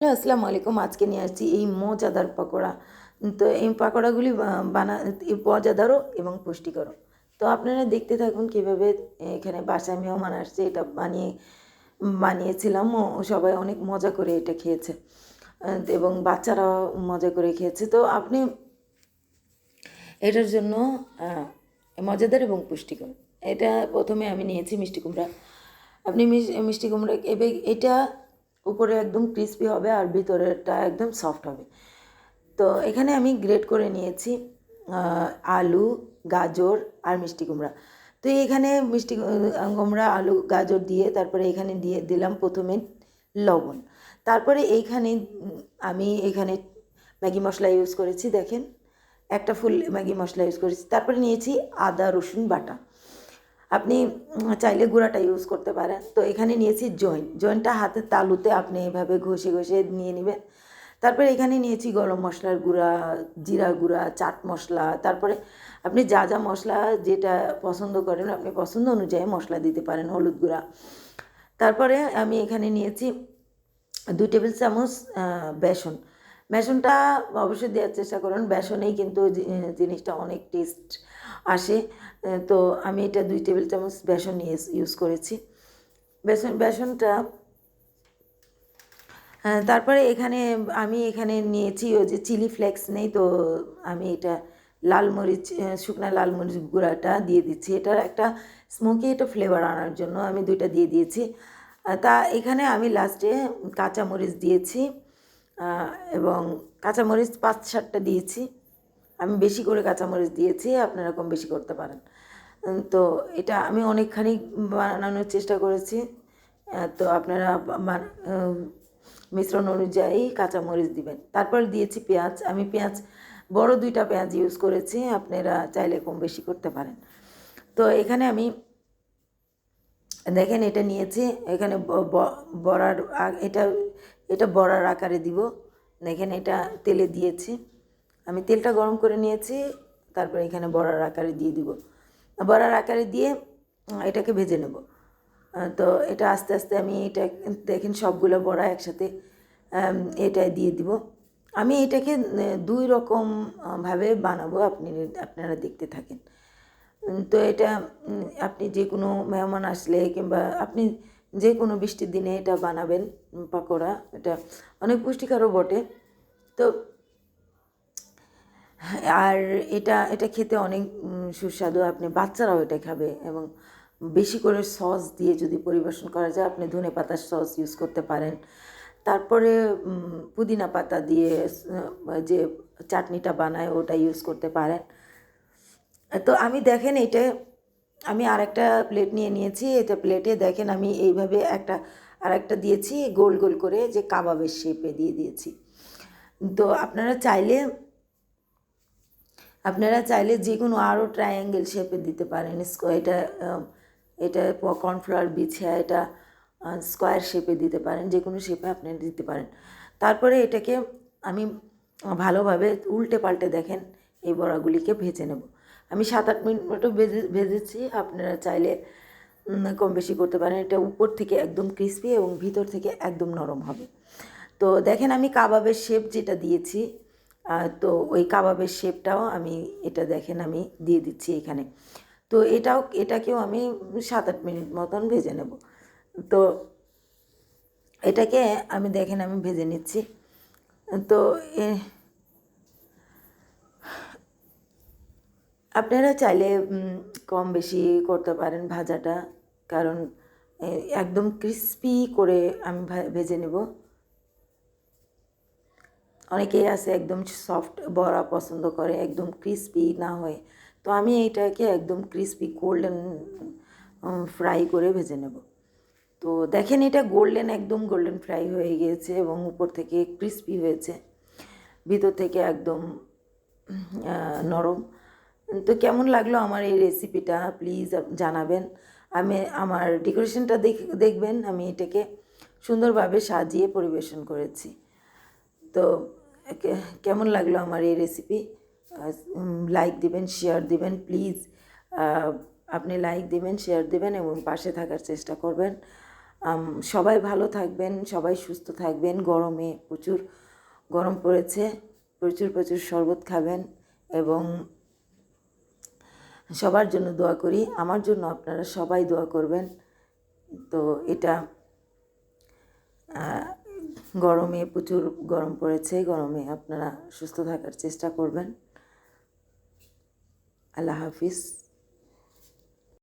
Hello আসসালামু আলাইকুম। আজকে নিয়ে আসছি এই মজাদার পকোড়া। তো এই পকোড়াগুলি বানা, মজাদারও এবং পুষ্টিকরও। তো আপনারা দেখতে থাকুন কীভাবে এখানে বাসায় মেহমান আসছে, এটা বানিয়ে, বানিয়েছিলাম। ও সবাই অনেক মজা করে এটা খেয়েছে। এবং বাচ্চারাও মজা করে খেয়েছে। তো আপনি এটার জন্য মজাদার এবং পুষ্টিকর। এটা প্রথমে আমি নিয়েছি মিষ্টি কুমড়া। আপনি মিষ্টি কুমড়া এটা উপরে একদম ক্রিস্পি হবে আর ভিতরেরটা একদম সফট হবে। তো এখানে আমি গ্রেট করে নিয়েছি আলু, গাজর আর মিষ্টি কুমড়া। তো এখানে মিষ্টি কুমড়া, আলু, গাজর দিয়ে তারপরে এখানে দিয়ে দিলাম প্রথমে লবণ। তারপরে এইখানে আমি এখানে ম্যাগি মশলা ইউজ করেছি, দেখেন। একটা ফুল ম্যাগি মশলা ইউজ করেছি। তারপরে নিয়েছি আদা, রসুন বাটা। আপনি চাইলে গুঁড়াটা ইউজ করতে পারেন। তো এখানে নিয়েছি জয়েন জয়েনটা হাতে তালুতে আপনি এভাবে ঘষে ঘষে নিয়ে নেবেন। তারপরে এখানে নিয়েছি গরম মশলার গুঁড়া জিরা গুঁড়া, চাট মশলা। তারপরে আপনি যা যা মশলা যেটা পছন্দ করেন, আপনি পছন্দ অনুযায়ী মশলা দিতে পারেন, হলুদ গুঁড়া। তারপরে আমি এখানে নিয়েছি দুই টেবিল চামচ বেসন। বেসনটা অবশ্যই দেওয়ার চেষ্টা করুন। বেসনেই কিন্তু জিনিসটা অনেক টেস্ট আসে। তো আমি এটা দুই টেবিল চামচ বেসন ইউজ করেছি। বেসন, বেসনটা তারপরে এখানে আমি এখানে নিয়েছি ওই যে চিলি ফ্লেক্স নেই তো, আমি এটা লাল মরিচ শুকনা লাল মরিচ গুঁড়াটা দিয়ে দিচ্ছি। এটার একটা স্মোকি একটা ফ্লেভার আনার জন্য আমি দুইটা দিয়ে দিয়েছি। তা এখানে আমি লাস্টে কাঁচা মরিচ দিয়েছি। এবং কাঁচামরিচ পাঁচ সাতটা দিয়েছি। আমি বেশি করে কাঁচামরিচ দিয়েছি, আপনারা কম বেশি করতে পারেন। তো এটা আমি অনেকখানি বানানোর চেষ্টা করেছি। তো আপনারা মিশ্রণ অনুযায়ী কাঁচামরিচ দিবেন। তারপর দিয়েছি পেঁয়াজ। আমি পেঁয়াজ, বড় দুইটা পেঁয়াজ ইউজ করেছি, আপনারা চাইলে কম বেশি করতে পারেন। তো এখানে আমি দেখেন এটা নিয়েছি। এখানে বড়ার এটা এটা বড়ার আকারে দিব। দেখেন এটা তেলে দিয়েছি। আমি তেলটা গরম করে নিয়েছি তারপরে এখানে বড়ার আকারে দিয়ে দিব। বড়ার আকারে দিয়ে এটাকে ভেজে নেব। তো এটা আস্তে আস্তে আমি এটা দেখেন সবগুলো বড়া একসাথে এটায় দিয়ে দিব। আমি এটাকে দুই রকম আহ, ভাবে বানাবো আপনি আপনারা দেখতে থাকেন। তো এটা আপনি যে কোনো মেহমান আসলে কিংবা আপনি যে কোনো বৃষ্টির দিনে এটা বানাবেন, পকোড়া, এটা অনেক পুষ্টিকরও বটে। তো আর এটা এটা খেতে অনেক সুস্বাদু। আপনি বাচ্চারাও এটা খাবে এবং বেশি করে সস দিয়ে যদি পরিবেশন করা যায়, আপনি ধনে পাতার সস ইউজ করতে পারেন। তারপরে পুদিনা পাতা দিয়ে যে চাটনিটা বানায়, ওটা ইউজ করতে পারেন। তো আমি দেখেন এটা আমি আরেকটা প্লেট নিয়ে নিয়েছি, এটা প্লেটে দেখেন আমি এইভাবে একটা, আরেকটা দিয়েছি, গোল গোল করে যে কাবাবের শেপে দিয়ে দিয়েছি। তো আপনারা চাইলে আপনারা চাইলে যে কোনো আরও ট্রায়াঙ্গেল শেপে দিতে পারেন। এটা এটা কর্নফ্লাওয়ার বিছিয়া, এটা স্কোয়ার শেপে দিতে পারেন, যে কোনো শেপে আপনি দিতে পারেন। তারপরে এটাকে আমি ভালোভাবে উল্টে পাল্টে দেখেন, এই বড়াগুলিকে ভেজে নেব। আমি সাত আট মিনিট মতো ভেজে, ভেজেছি। আপনারা চাইলে কম বেশি করতে পারেন। এটা উপর থেকে একদম ক্রিস্পি এবং ভিতর থেকে একদম নরম হবে। তো দেখেন আমি কাবাবের শেপ যেটা দিয়েছি তো ওই কাবাবের শেপটাও আমি এটা দেখেন আমি দিয়ে দিচ্ছি এখানে। তো এটাও, এটাকেও আমি সাত আট মিনিট মতন ভেজে নেব। তো এটাকে আমি দেখেন আমি ভেজে নিচ্ছি। তো আপনারা চাইলে কম বেশি করতে পারেন ভাজাটা। কারণ একদম ক্রিস্পি করে আমি ভেজে নেব। অনেকেই আছে একদম সফট বড়া পছন্দ করে, একদম ক্রিস্পি না হয়। তো আমি এইটাকে একদম ক্রিস্পি গোল্ডেন ফ্রাই করে ভেজে নেব। তো দেখেন এটা গোল্ডেন একদম গোল্ডেন ফ্রাই হয়ে গিয়েছে এবং উপর থেকে ক্রিস্পি হয়েছে। ভিতর থেকে একদম নরম। তো কেমন লাগল আমার এই রেসিপিটা প্লিজ জানাবেন। আমি, আমার ডেকোরেশনটা দেখ, দেখবেন। আমি এটাকে সুন্দরভাবে সাজিয়ে পরিবেশন করেছি। তো কেমন লাগল আমার এই রেসিপি লাইক দিবেন শেয়ার দিবেন প্লিজ আপনি লাইক দিবেন শেয়ার দিবেন এবং পাশে থাকার চেষ্টা করবেন। সবাই ভালো থাকবেন, সবাই সুস্থ থাকবেন। গরমে প্রচুর গরম পড়েছে, প্রচুর প্রচুর শরবত খাবেন এবং সবার জন্য দোয়া করি। আমার জন্য আপনারা সবাই দোয়া করবেন। তো এটা গরমে প্রচুর গরম পড়েছে। গরমে আপনারা সুস্থ থাকার চেষ্টা করবেন। আল্লাহ হাফিজ।